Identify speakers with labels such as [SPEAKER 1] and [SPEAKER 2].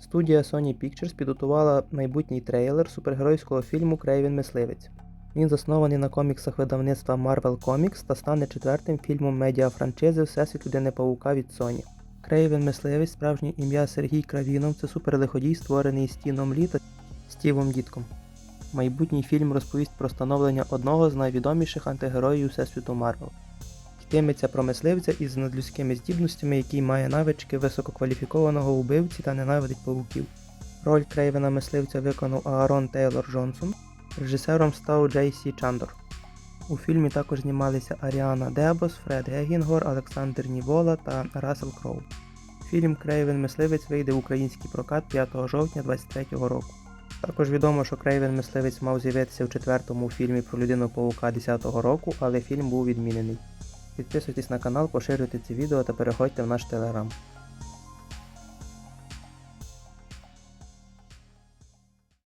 [SPEAKER 1] Студія Sony Pictures підготувала майбутній трейлер супергеройського фільму Крейвен Мисливець. Він заснований на коміксах видавництва Marvel Comics та стане четвертим фільмом медіафраншизи Всесвіт Людини Павука від Sony. Крейвен Мисливець, справжнє ім'я Сергій Кравінов, це суперлиходій, створений Стіном Лі та Стівом Дітком. Майбутній фільм розповість про становлення одного з найвідоміших антигероїв Всесвіту Марвел. Йтиметься про мисливця із надлюдськими здібностями, який має навички висококваліфікованого убивці та ненавидить павуків. Роль Крейвена мисливця виконав Аарон Тейлор Джонсон, режисером став Джей Сі Чандор. У фільмі також знімалися Аріана Дебос, Фред Гегінгор, Олександр Нівола та Рассел Кроу. Фільм Крейвен Мисливець вийде в український прокат 5 жовтня 2023 року. Також відомо, що Крейвен Мисливець мав з'явитися в четвертому фільмі про людину павука 10-го року, але фільм був відмінений. Підписуйтесь на канал, поширюйте це відео та переходьте в наш телеграм.